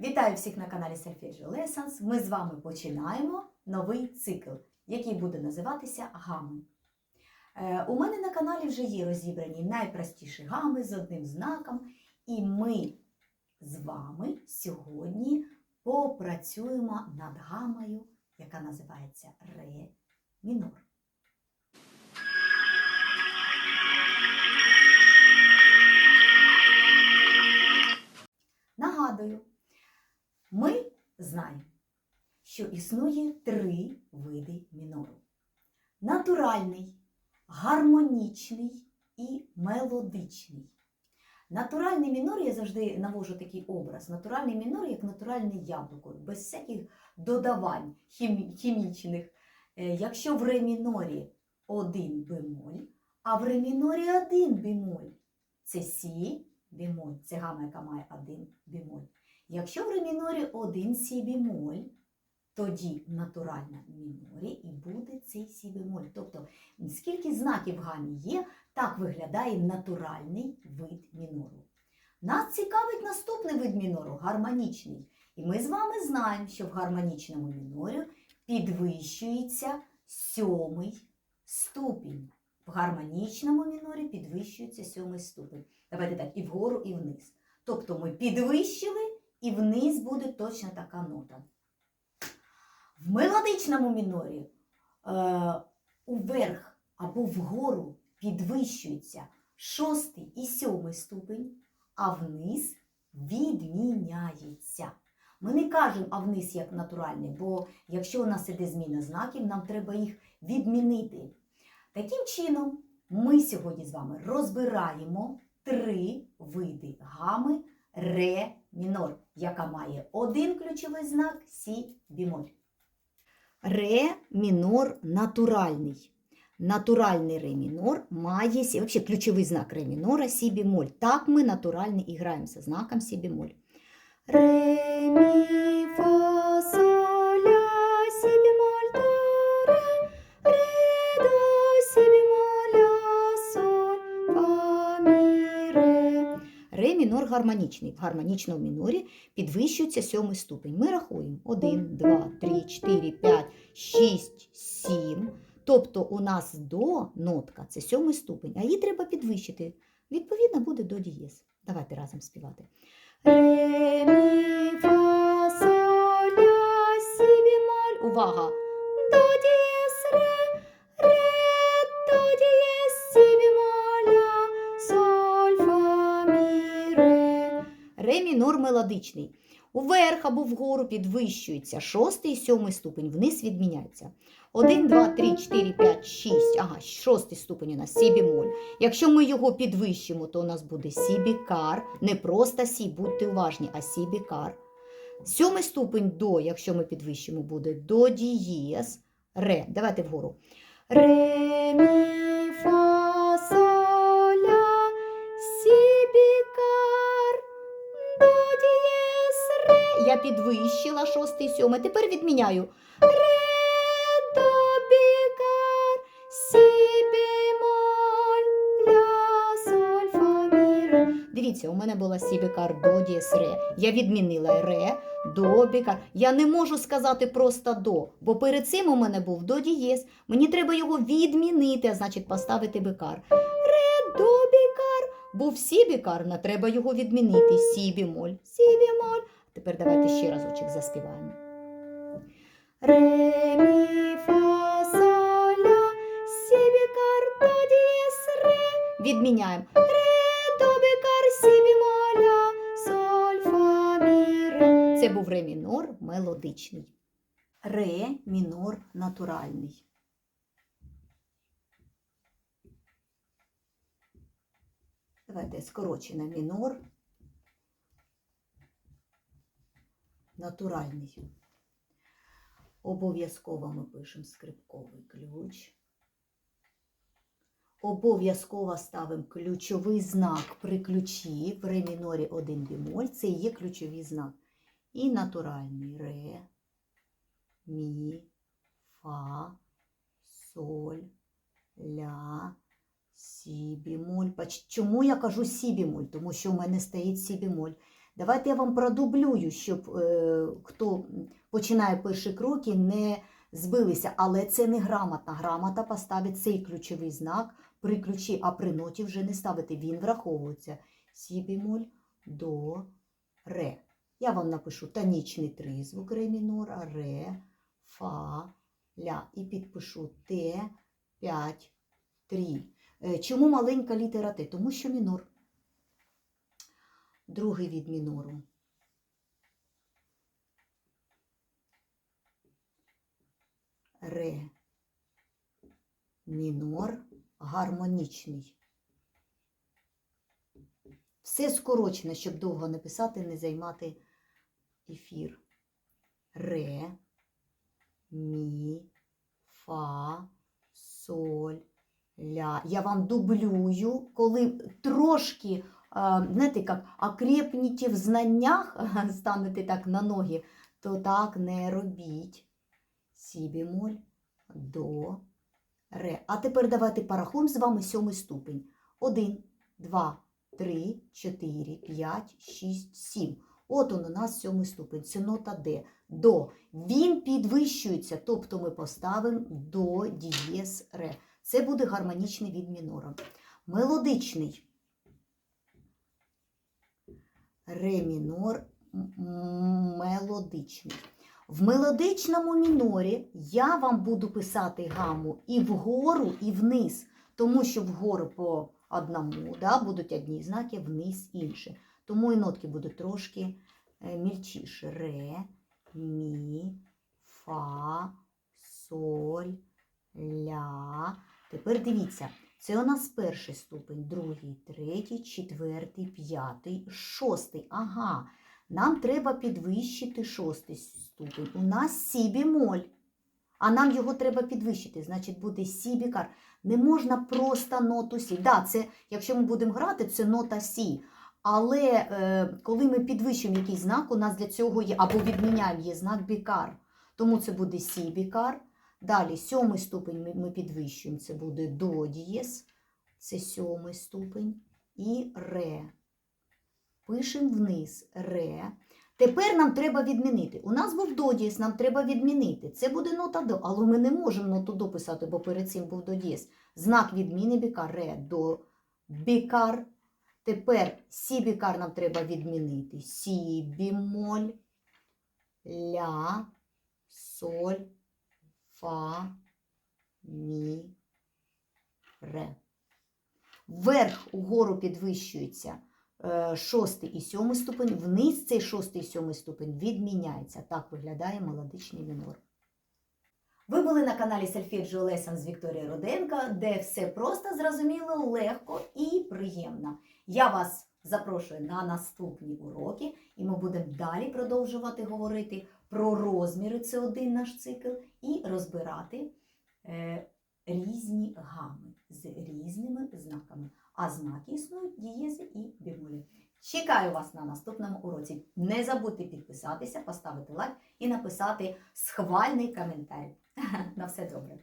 Вітаю всіх на каналі Solfeggio Lessons. Ми з вами починаємо новий цикл, який буде називатися гами. Е, У мене на каналі вже є розібрані найпростіші гами з одним знаком, і ми з вами сьогодні попрацюємо над гамою, яка називається ре мінор. Нагадую, ми знаємо, що існує три види мінору: натуральний, гармонічний і мелодичний. Натуральний мінор я завжди навожу такий образ. Натуральний мінор як натуральне яблуко, без всяких додавань хімі- хімічних. Е, Якщо в ре мінорі один бемоль, а в ре мінорі один бемоль, це сі бемоль, це гама, яка має один бемоль. Якщо в ре мінорі один сі бемоль, тоді в натуральному мінорі і буде цей сі бемоль. Тобто, скільки знаків в гамі є, так виглядає натуральний вид мінору. Нас цікавить наступний вид мінору гармонічний. І ми з вами знаємо, що в гармонічному мінорі підвищується сьомий ступінь. В гармонічному мінорі підвищується сьомий ступінь. Давайте так, і вгору, і вниз. Тобто ми підвищили, і вниз буде точно така нота. В мелодичному мінорі е, уверх або вгору підвищується шостий і сьомий ступень, а вниз відміняється. Ми не кажемо, а вниз як натуральний, бо якщо у нас іде зміна знаків, нам треба їх відмінити. Таким чином, ми сьогодні з вами розбираємо три види гами ре мінор, яка має один ключовий знак сі бімоль. Ре мінор натуральний. Натуральний ре мінор має сі, взагалі ключовий знак ре мінора сі бімоль. Так ми натуральний і граємося знаком сі бімоль. Ре, мі, фа, соль, ре. Мінор гармонічний. В гармонічному мінорі підвищується сьомий ступень. Ми рахуємо 1, 2, 3, 4, 5, 6, 7. Тобто у нас до нотка це сьомий ступень, а її треба підвищити. Відповідно, буде до дієз. Давайте разом співати. Ре, мі, фа, соль, ля, сі, бемоль. Увага! До дієз, ре. Мінор мелодичний. Уверх або вгору підвищується шостий і сьомий ступень, вниз відміняється. 1, 2, 3, 4, 5, 6. Ага, шостий ступень у нас сі бемоль. Якщо ми його підвищимо, то у нас буде сі бікар. Не просто сі, будьте уважні, а сі бікар. Сьомий ступень до, якщо ми підвищимо, буде до дієз. Ре. Давайте вгору. Ре, мі, фа, Я підвищила шостий, сьомий. Тепер відміняю. Ре, до, бікар, сі, бемоль, ля, соль, фа, мі, ре. Дивіться, у мене була сі, бікар, до, дієз, ре. Я відмінила ре, до, бікар. Я не можу сказати просто до, бо перед цим у мене був до дієз. Мені треба його відмінити, а значить поставити бікар. Ре, до, бікар. Був сі бікар, треба його відмінити. Сі бемоль, сі бемоль. Тепер давайте ще разочок заспіваємо. Ре, мі, фа, соль, ля, сі, бікар, до, дієс, ре. Відміняємо. Ре, до, бікар, сі, бемоль, ля, соль, фа, мі, ре. Це був ре мінор мелодичний. Ре мінор натуральний. Давайте скорочено мінор. Натуральний. Обов'язково ми пишемо скрипковий ключ. Обов'язково ставимо ключовий знак при ключі в ре мінорі 1 бемоль. Це є ключовий знак. І натуральний ре, мі, фа, соль, ля, сі бемоль. Бач- Чому я кажу сі бемоль? Тому що у мене стоїть сі бемоль. Давайте я вам продублюю, щоб е, хто починає перші кроки, не збилися. Але це не грамотна. Грамота поставить цей ключовий знак при ключі, а при ноті вже не ставити. Він враховується. Сі бемоль, до, ре. Я вам напишу тонічний тризвук ре мінора, ре, фа, ля. І підпишу Т, 5, 3. Е, Чому маленька літера Т? Тому що мінор. Другий від мінору. Ре. Мінор гармонічний. Все скорочено, щоб довго не писати, не займати ефір. Ре, мі, фа, соль, ля. Я вам дублюю, коли трошки, знаєте, як окрепнете в знаннях, станете так на ноги, то так не робіть. Сі бемоль, до, ре. А тепер давайте порахуємо з вами сьомий ступень. Один, два, три, чотири, п'ять, шість, сім. От он у нас сьомий ступень. Це нота Д. До. Він підвищується, тобто ми поставимо до дієс ре. Це буде гармонічний від мінора. Мелодичний. Ре мінор мелодичний. В мелодичному мінорі я вам буду писати гаму і вгору, і вниз, тому що вгору по одному да, будуть одні знаки, вниз інші. Тому і нотки будуть трошки е, мільчіші. Ре, мі, фа, соль, ля. Тепер дивіться, це у нас перший ступень, другий, третій, четвертий, п'ятий, шостий. Ага, нам треба підвищити шостий ступень. У нас сі бемоль. А нам його треба підвищити, значить буде сі бікар. Не можна просто ноту сі. Да, це, якщо ми будемо грати, це нота сі. Але е, коли ми підвищуємо якийсь знак, у нас для цього є або відміняємо є знак бікар. Тому це буде сі бікар. Далі сьомий ступень ми, підвищуємо. Це буде до дієс. Це сьомий ступень. І ре. Пишемо вниз ре. Тепер нам треба відмінити. У нас був до дієс, нам треба відмінити. Це буде нота до, але ми не можемо ноту до писати, бо перед цим був до дієс. Знак відміни бікар ре до бікар. Тепер сі бікар нам треба відмінити. Сі бімоль, ля, соль, фа, мі, ре. Вверх угору підвищується е, шостий і сьомий ступень, вниз цей шостий і сьомий ступень відміняється. Так виглядає мелодичний мінор. Ви були на каналі Сольфеджіо Лесон з Вікторією Руденко, де все просто зрозуміло, легко і приємно. Я вас запрошую на наступні уроки, і ми будемо далі продовжувати говорити про розміри, це один наш цикл, і розбирати е, різні гами з різними знаками. А знаки існують дієзи і бемолі. Чекаю вас на наступному уроці. Не забудьте підписатися, поставити лайк і написати схвальний коментар. На все добре.